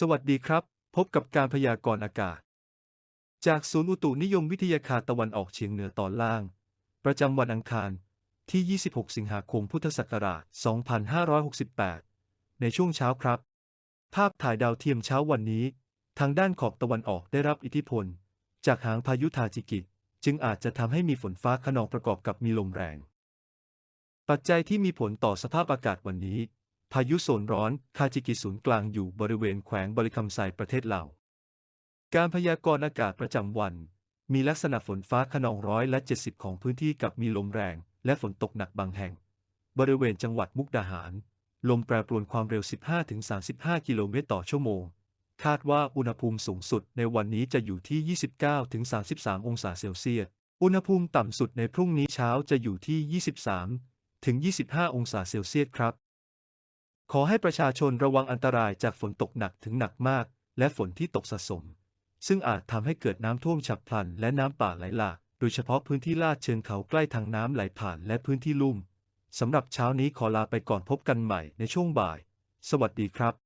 สวัสดีครับ พบกับการพยากรณ์อากาศ จากศูนย์อุตุนิยมวิทยาคารตะวันออกเฉียงเหนือตอนล่าง ประจำวันอังคาร ที่ 26 สิงหาคมพุทธศักราช 2568 ในช่วงเช้าครับ ภาพถ่ายดาวเทียมเช้าวันนี้ ทางด้านขอบตะวันออกได้รับอิทธิพล จากหางพายุทาจิกิ จึงอาจจะทำให้มีฝนฟ้าขนองประกอบกับมีลมแรง ปัจจัยที่มีผลต่อสภาพอากาศวันนี้ายุโซนร้อนคาจิกิศูนย์กลางอยู่บริเวณแขวงบริคำไซประเทศลาว การพยากรณ์อากาศประจำวัน มีลักษณะฝนฟ้าขนองร้อยและ70 ของพื้นที่กับมีลมแรง และฝนตกหนักบางแห่ง บริเวณจังหวัดมุกดาหาร ลมแปรปรวนความเร็ว 15-35 กิโลเมตรต่อชั่วโมง คาดว่าอุณหภูมิสูงสุดในวันนี้จะอยู่ที่ 29-33 องศาเซลเซียส อุณหภูมิต่ำสุดในพรุ่งนี้เช้าจะอยู่ที่ 23-25 องศาเซลเซียสครับ ขอให้ประชาชนระวังอันตรายจากฝนตกหนักถึงหนักมาก และฝนที่ตกสะสม ซึ่งอาจทำให้เกิดน้ำท่วมฉับพลัน และน้ำป่าไหลหลาก โดยเฉพาะพื้นที่ลาดเชิงเขาใกล้ทางน้ำไหลผ่านและพื้นที่ลุ่มสำหรับเช้านี้ขอลาไปก่อนพบกันใหม่ในช่วงบ่าย สวัสดีครับ